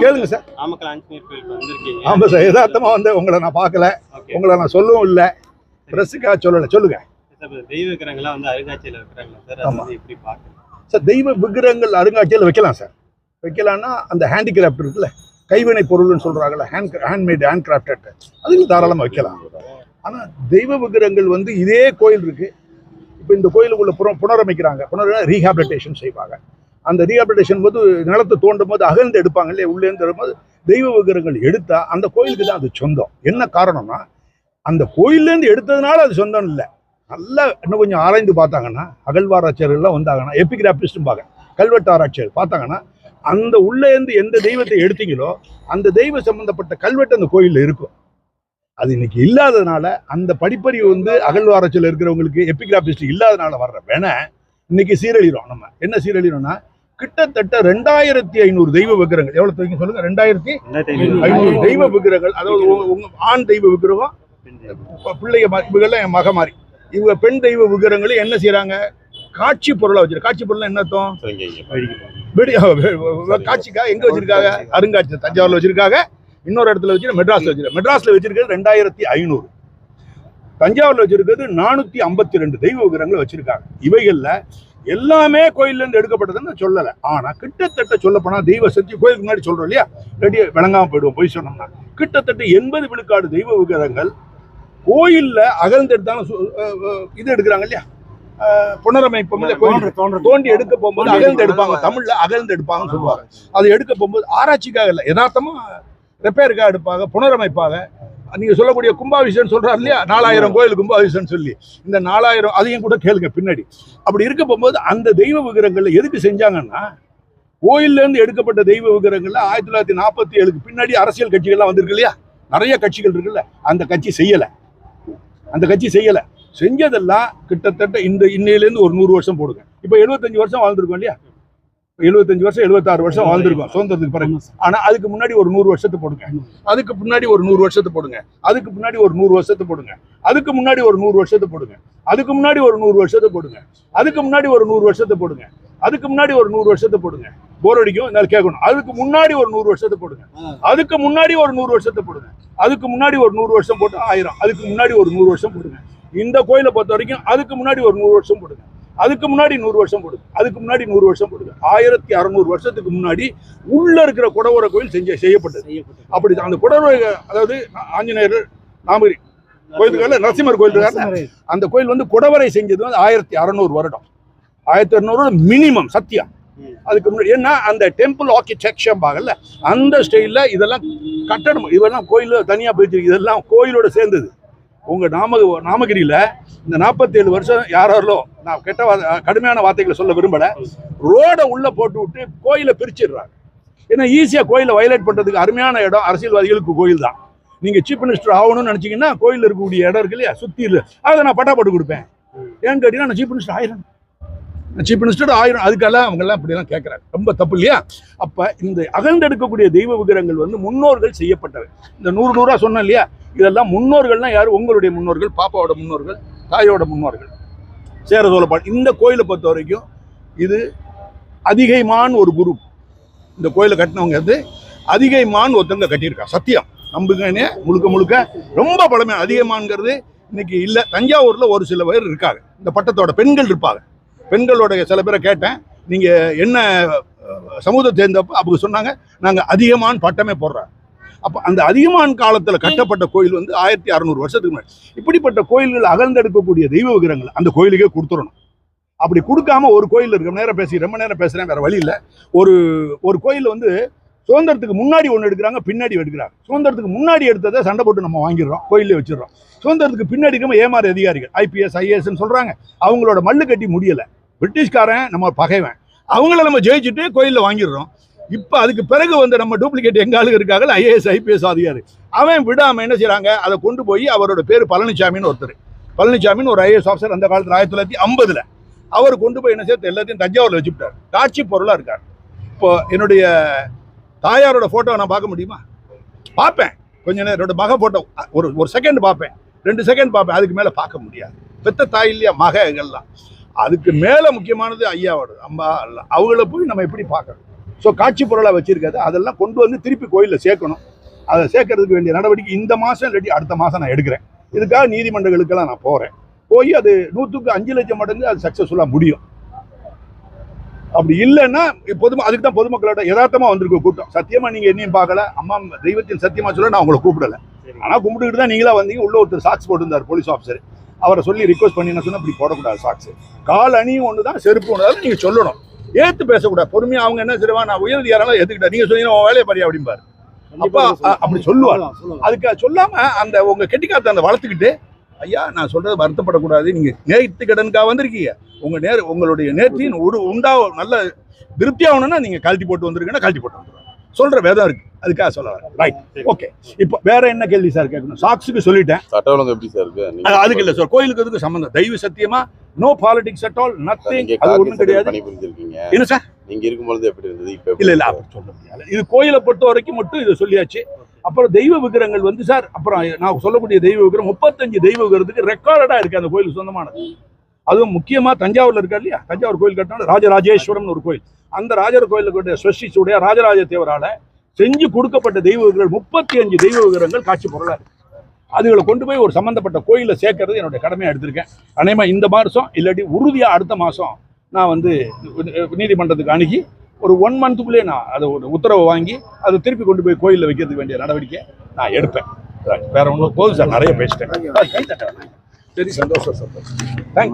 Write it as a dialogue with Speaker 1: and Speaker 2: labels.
Speaker 1: கேளுங்க சார்.
Speaker 2: நாமக்கல் ஆஞ்சநேயர் கோயிலுக்கு வந்திருக்கீங்க.
Speaker 1: ஆமா சார் யதார்த்தமா வந்து உங்களை நான் பார்க்கல. உங்களை நான் சொல்லவும் இல்லை. பிரஸுக்காக சொல்லலை. சொல்லுங்க.
Speaker 2: தெய்வ விக்கிரங்கள்லாம் வந்து அருங்காட்சியில இருக்கிறாங்களா சார்? எப்படி பாக்குறீங்க
Speaker 1: சார் தெய்வ விக்கிரகங்கள் அருங்காட்சியில் வைக்கலாம் சார். வைக்கலாம்னா அந்த ஹேண்டிகிராஃப்ட் இருக்குல்ல கைவினை பொருள்னு சொல்றாங்கல்ல ஹேண்ட் ஹேண்ட்மேட் ஹேண்ட் கிராஃப்டட் அதுல தாராளமாக வைக்கலாம். ஆனால் தெய்வ விக்கிரகங்கள் வந்து இதே கோயில் இருக்கு. இப்போ இந்த கோயிலுக்குள்ள புற புனரமைக்கிறாங்க. புனர ரீஹாபிலிட்டேஷன் செய்வாங்க. அந்த ரீஹாபிலிட்டேஷன் போது நிலத்தை தோண்டும் போது அகழ்ந்து எடுப்பாங்க இல்லையா? உள்ளேருந்து வரும்போது தெய்வ விக்கிரகங்கள் எடுத்தா அந்த கோயிலுக்கு தான் அது சொந்தம். என்ன காரணம்னா அந்த கோயிலேருந்து எடுத்ததுனால அது சொந்தம் இல்லை. நல்லா இன்னும் கொஞ்சம் ஆராய்ந்து பார்த்தாங்கன்னா அகழ்வாராய்ச்சியர்கள்லாம் வந்தாங்கன்னா எபிகிராபிஸ்டும் பார்க்க கல்வெட்டு ஆராய்ச்சியர் பார்த்தாங்கன்னா அந்த உள்ளேருந்து எந்த தெய்வத்தை எடுத்தீங்களோ அந்த தெய்வ சம்பந்தப்பட்ட கல்வெட்டு அந்த கோயிலில் இருக்கும். அது இன்னைக்கு இல்லாததுனால அந்த படிப்பறிவு வந்து அகழ்வாராய்ச்சியில் இருக்கிறவங்களுக்கு எபிகிராபிஸ்ட் இல்லாதனால வர்ற வேணை இன்னைக்கு சீரழிகிறோம் நம்ம. என்ன சீரழிகிறோம்னா கிட்டத்தட்ட ரெண்டாயிரத்தி ஐநூறு தெய்வ விக்கிரகங்கள். எவ்வளவு தெரியும் சொல்லுங்க? ரெண்டாயிரத்தி ஐநூறு. தெய்வ விக்கிரகங்கள். அதாவது உங்க- ஆண் தெய்வ விக்கிரகம் ப- பிள்ளைய மாதிரி இவங்கெல்லாம் என் மக மாதிரி. இவங்க பெண் தெய்வ விக்கிரகங்களும் என்ன செய்றாங்க? காட்சி பொருளா வச்சிருக்க காட்சி பொருள் என்ன அர்த்தம்? காட்சிக்கா எங்க வச்சிருக்காங்க? அருங்காட்சி தஞ்சாவூர்ல வச்சிருக்காங்க. இன்னொரு இடத்துல வச்சு மெட்ராஸ்ல வச்சிருக்காங்க மெட்ராஸ்ல வச்சிருக்கிறது ரெண்டாயிரத்தி ஐநூறு. தஞ்சாவூர்ல வச்சிருக்கிறது நானூத்தி ஐம்பத்தி ரெண்டு தெய்வ விக்கிரகங்கள் வச்சிருக்காங்க. இவைகள்ல எல்லாமே கோயில்ல இருந்து எடுக்கப்பட்டதுன்னு நான் சொல்லல. ஆனா கிட்டத்தட்ட சொல்ல போனா தெய்வ சக்தி கோயிலுக்கு முன்னாடி சொல்றோம் இல்லையா? ரெடி விளங்காம போயிடுவோம் போய் சொன்னோம்னா. கிட்டத்தட்ட எண்பது விழுக்காடு தெய்வ விக்கிரகங்கள் கோயில்ல அகழ்ந்தெடுத்தாலும் இது எடுக்கிறாங்க இல்லையா? புனரமைப்பு தோண்டி எடுக்க போகும்போது அகழ்ந்து எடுப்பாங்க. தமிழ்ல அகழ்ந்து எடுப்பாங்கன்னு சொல்லுவாங்க. அது எடுக்க போகும்போது ஆராய்ச்சிக்காக இல்லை யதார்த்தமா ரிப்பேருக்காக எடுப்பாங்க புனரமைப்பாங்க நீங்க சொல்லக்கூடிய கும்பாபிஷேகம் சொல்றாரு இல்லையா? நாலாயிரம் கோயில் கும்பாபிஷேகம் சொல்லி. இந்த நாலாயிரம் அதையும் கூட கேளுங்க பின்னாடி. அப்படி இருக்க போகும்போது அந்த தெய்வ விக்கிரகங்கள்ல எதுக்கு செஞ்சாங்கன்னா கோயில்ல இருந்து எடுக்கப்பட்ட தெய்வ விக்கிரகங்கள்ல ஆயிரத்தி தொள்ளாயிரத்தி நாற்பத்தி ஏழுக்கு பின்னாடி அரசியல் கட்சிகள்லாம் வந்திருக்கு இல்லையா? நிறைய கட்சிகள் இருக்குல்ல. அந்த கட்சி செய்யல. அந்த கட்சி செய்யல. செஞ்சதெல்லாம் கிட்டத்தட்ட இந்த இன்னையிலேருந்து ஒரு நூறு வருஷம் போடுங்க. இப்போ எழுபத்தஞ்சு வருஷம் வாழ்ந்திருக்கோம் இல்லையா? எழுபத்தஞ்சு வருஷம் எழுபத்தாறு வருஷம் வாழ்ந்திருக்கோம் சுதந்திரத்துக்கு பிறகு ஆனா அதுக்கு முன்னாடி ஒரு நூறு வருஷத்தை போடுங்க அதுக்கு முன்னாடி ஒரு நூறு வருஷத்தை போடுங்க அதுக்கு முன்னாடி ஒரு நூறு வருஷத்தை போடுங்க அதுக்கு முன்னாடி ஒரு நூறு வருஷத்தை போடுங்க அதுக்கு முன்னாடி ஒரு நூறு வருஷத்தை போடுங்க அதுக்கு முன்னாடி ஒரு நூறு வருஷத்தை போடுங்க அதுக்கு முன்னாடி ஒரு நூறு வருஷத்தை போடுங்க போர் அடிக்கும் என்னால கேட்கணும் அதுக்கு முன்னாடி ஒரு நூறு வருஷத்தை போடுங்க அதுக்கு முன்னாடி ஒரு நூறு வருஷத்தை போடுங்க அதுக்கு முன்னாடி ஒரு நூறு வருஷம் போட்டு ஆயிரம் அதுக்கு முன்னாடி ஒரு நூறு வருஷம் போடுங்க இந்த கோயிலை பொறுத்த வரைக்கும் அதுக்கு முன்னாடி ஒரு நூறு வருஷம் போடுங்க அதுக்கு முன்னாடி நூறு வருஷம் போடுங்க அதுக்கு முன்னாடி நூறு வருஷம் போடுங்க ஆயிரத்தி அறுநூறு வருஷத்துக்கு முன்னாடி உள்ள இருக்கிற குடவர கோயில் செஞ்ச செய்யப்பட்டது. அப்படி அந்த குடவர அதாவது ஆஞ்சநேயர் நாமகிரி கோயிலுக்கால நரசிம்மர் கோயில். அந்த கோயில் வந்து குடவரை செஞ்சது வந்து ஆயிரத்தி அறநூறு வருடம். ஆயிரத்தி அறுநூறு மினிமம் சத்தியம். அதுக்கு முன்னாடி ஏன்னா அந்த டெம்பிள் ஆர்கிடெக்சர் பாகல்ல அந்த ஸ்டைல்ல இதெல்லாம் கட்டடம் இதெல்லாம் கோயில் தனியா போயிட்டு இதெல்லாம் கோயிலோட சேர்ந்தது. உங்கள் நாம நாமகிரியில் இந்த 47 வருஷம் யாரோ நான் கெட்ட வா- கடுமையான வார்த்தைகளை சொல்ல விரும்பலை. ரோடை உள்ளே போட்டு விட்டு கோயிலை பிரிச்சிடுறாங்க. ஏன்னா ஈஸியாக கோயிலை வயலேட் பண்ணுறதுக்கு அருமையான இடம் அரசியல்வாதிகளுக்கு கோயில் தான். நீங்கள் சீஃப் மினிஸ்டர் ஆகணும்னு நினச்சிங்கன்னா கோயிலில் இருக்கக்கூடிய இடம் இருக்கு இல்லையா? சுற்றி இல்லை அதை நான் பட்டா போட்டு கொடுப்பேன். ஏன்னு கேட்டீங்கன்னா நான் சீஃப் மினிஸ்டர் ஆயிரம் சீஃப் மினிஸ்டர் ஆயிரம். அதுக்கெல்லாம் அவங்கெல்லாம் அப்படிலாம் இப்படிலாம் ரொம்ப தப்பு இல்லையா? அப்போ இந்த அகழ்ந்தெடுக்கக்கூடிய தெய்வ விக்கிரங்கள் வந்து முன்னோர்கள் செய்யப்பட்டவை. இந்த நூறு நூறாக சொன்னேன் இல்லையா? இதெல்லாம் முன்னோர்கள்னா யார்? உங்களுடைய முன்னோர்கள் பாப்பாவோட முன்னோர்கள் தாயோட முன்னோர்கள். சேர சோழப்பாடு இந்த கோயிலை பொறுத்த வரைக்கும் இது அதிகைமான் ஒரு குரு. இந்த கோயிலை கட்டினவங்க வந்து அதிகைமான் ஒருத்தங்க கட்டியிருக்கா. சத்தியம். நம்புங்கன்னே முழுக்க முழுக்க ரொம்ப பழமை. அதிகமான்ங்கிறது இன்னைக்கு இல்லை. தஞ்சாவூரில் ஒரு சில பேர் இருக்காங்க. இந்த பட்டத்தோட பெண்கள் இருப்பாங்க. பெண்களோட சில பேரை கேட்டேன். நீங்கள் என்ன சமூகத்தை சேர்ந்தப்போ அவங்க சொன்னாங்க நாங்கள் அதிகமான பட்டமே போடுறோம். அப்போ அந்த அதிகமான் காலத்தில் கட்டப்பட்ட கோயில் வந்து ஆயிரத்தி அறுநூறு வருஷத்துக்கு முன்னாடி. இப்படிப்பட்ட கோயில்கள் அகழ்ந்தெடுக்கக்கூடிய தெய்வ விக்கிரங்கள் அந்த கோயிலுக்கே கொடுத்துடணும் அப்படி கொடுக்காம ஒரு கோயில் இருக்கு நேரம் பேசி ரொம்ப நேரம் பேசுகிறேன் வேறு வழி இல்லை. ஒரு ஒரு கோயில் வந்து சுதந்திரத்துக்கு முன்னாடி ஒன்று எடுக்கிறாங்க பின்னாடி எடுக்கிறாங்க. சுதந்திரத்துக்கு முன்னாடி எடுத்ததை சண்டை போட்டு நம்ம வாங்கிடுறோம் கோயிலே வச்சிடுறோம். சுதந்திரத்துக்கு பின்னாடி நம்ம ஏமாறு அதிகாரிகள் ஐபிஎஸ் ஐஏஎஸ்ன்னு சொல்கிறாங்க அவங்களோட மல்லு கட்டி முடியலை. பிரிட்டிஷ்காரன் நம்ம பகைவன். அவங்கள நம்ம ஜெயிச்சுட்டு கோயிலில் வாங்கிடுறோம். இப்போ அதுக்கு பிறகு வந்து நம்ம டூப்ளிகேட் எங்க ஆளுங்க இருக்காங்க ஐஏஎஸ் ஐபிஎஸ் அதிகாரி அவன் விடாம என்ன செய்கிறாங்க அதை கொண்டு போய் அவரோட பேர் பழனிசாமின்னு ஒருத்தர். பழனிசாமின்னு ஒரு ஐஏஎஸ் ஆஃபீஸர் அந்த காலத்தில் ஆயிரத்தி தொள்ளாயிரத்தி ஐம்பதுல. அவர் கொண்டு போய் என்ன சேர்த்து எல்லாத்தையும் தஞ்சாவூரில் வச்சுட்டார் காட்சி பொருளாக இருக்கார். இப்போ என்னுடைய தாயாரோட ஃபோட்டோவை நான் பார்க்க முடியுமா? பார்ப்பேன். கொஞ்ச நேரம் என்னோட மக ஃபோட்டோ ஒரு ஒரு செகண்ட் பார்ப்பேன். ரெண்டு செகண்ட் பார்ப்பேன். அதுக்கு மேலே பார்க்க முடியாது. பெத்த தாய் இல்லையா? மக இதெல்லாம் அதுக்கு மேலே முக்கியமானது ஐயாவோட அம்மா அல்ல அவங்கள போய் நம்ம எப்படி பார்க்கணும்? ஸோ காட்சி பொருளாக வச்சிருக்காது அதெல்லாம் கொண்டு வந்து திருப்பி கோயிலில் சேர்க்கணும். அதை சேர்க்கறதுக்கு வேண்டிய நடவடிக்கை இந்த மாதம் இல்லாட்டி அடுத்த மாதம் நான் எடுக்கிறேன். இதுக்காக நீதிமன்றங்களுக்கெல்லாம் நான் போகிறேன் போய் அது நூற்றுக்கு அஞ்சு லட்சம் மடங்கு அது சக்ஸஸ்ஃபுல்லாக முடியும். அப்படி இல்லைன்னா பொது அதுக்கு தான் பொதுமக்களோட யதார்த்தமா வந்திருக்க கூட்டம். சத்தியமா நீங்க என்னையும் பார்க்கல. அம்மா தெய்வத்தின் சத்தியமா சொல்ல நான் உங்களை கூப்பிடல.
Speaker 2: சரி.
Speaker 1: ஆனா கும்பிட்டுக்கிட்டு தான் நீங்களா வந்தீங்க. உள்ள ஒருத்தர் சாக்ஸ் போட்டிருந்தார் போலீஸ் ஆஃபீஸர் அவரை சொல்லி ரிக்வஸ்ட் பண்ணி என்ன சொன்னா இப்படி போடக்கூடாது சாக்ஸ் கால் அணியும் ஒன்று தான் செருப்பு ஒன்று தான் நீங்க சொல்லணும். ஏத்து பேசக்கூடாது. பொறுமையா அவங்க என்ன செய்வா நான் உயர்தியாரெல்லாம் ஏத்துக்கிட்டா நீங்க சொன்னீங்கன்னா உன் வேலையை பாரியா அப்படிம்பாரு. அப்பா அப்படி சொல்லுவார். அதுக்கு அது சொல்லாம அந்த உங்க கெட்டிக்காத்த அந்த வளர்த்துக்கிட்டு ஐயா நான் சொல்றது வருத்தப்படக்கூடாது. நீங்க நேர்த்தி கடனுக்காக வந்திருக்கீங்க. உங்க நேர் உங்களுடைய நேர்த்தியின் ஒரு உண்டா நல்ல திருப்தியாகணும்னா நீங்க கழட்டி போட்டு வந்திருக்கீங்கன்னா கழட்டி போட்டு வந்துருவாங்க சொல்ற வேதம் இருக்கு. அதுக்காக சொல்ல வரேன். ரைட் ஓகே இப்போ வேற என்ன கேள்வி சார் கேட்கணும்? சாக்ஸுக்கு சொல்லிட்டேன்.
Speaker 3: சட்ட ஒழுங்கு எப்படி சார் இருக்கு?
Speaker 1: அதுக்கு இல்லை சார் கோயிலுக்கு அதுக்கு சம்மந்தம் தெய்வ சத்தியமா? No politics at all nothing அது ஒன்றும் கிடையாது. என்ன சார்
Speaker 3: நீங்க இருக்கும்பொழுது எப்படி இருந்தது? இப்ப
Speaker 1: இல்ல இல்ல? அப்படி சொல்ல முடியாது இது கோயிலை பொறுத்த வரைக்கும் மட்டும் இதை சொல்லியாச்சு. அப்புறம் தெய்வ விக்கிரங்கள் வந்து சார் அப்புறம் நான் சொல்லக்கூடிய தெய்வ விக்கிரம் முப்பத்தஞ்சு தெய்வ விக்கிரத்துக்கு ரெக்கார்டடா இருக்கு அந்த கோயில் சொந்தமானது. அதுவும் முக்கியமா தஞ்சாவூர்ல இருக்கா இல்லையா? தஞ்சாவூர் கோயில் கட்டினாலும் ராஜராஜேஸ்வரம்னு ஒரு கோயில். அந்த ராஜர் கோயிலுக்கு ஸ்வஸ்டிச்சுடைய ராஜராஜ தேவரால செஞ்சு கொடுக்கப்பட்ட தெய்வ விக்கிரங்கள் முப்பத்தி அஞ்சு தெய்வ விக்கிரங்கள் காட்சி பொருளா இருக்கு. அதுகளை கொண்டு போய் ஒரு சம்பந்தப்பட்ட கோயிலில் சேர்க்கறது என்னுடைய கடமையா எடுத்திருக்கேன். அநேகமா இந்த மாதம் இல்லாட்டி உறுதியா அடுத்த மாசம் நான் வந்து நீதிமன்றத்துக்கு அணுகி ஒரு ஒன் மந்த்துக்குள்ளேயே நான் அதை ஒரு உத்தரவு வாங்கி அதை திருப்பி கொண்டு போய் கோயிலில் வைக்கிறதுக்கு வேண்டிய நடவடிக்கை நான் எடுப்பேன். வேற ஒன்றும் போதும் சார். நிறைய பேசிட்டேன். சரி சந்தோஷம் சார். தேங்க்யூ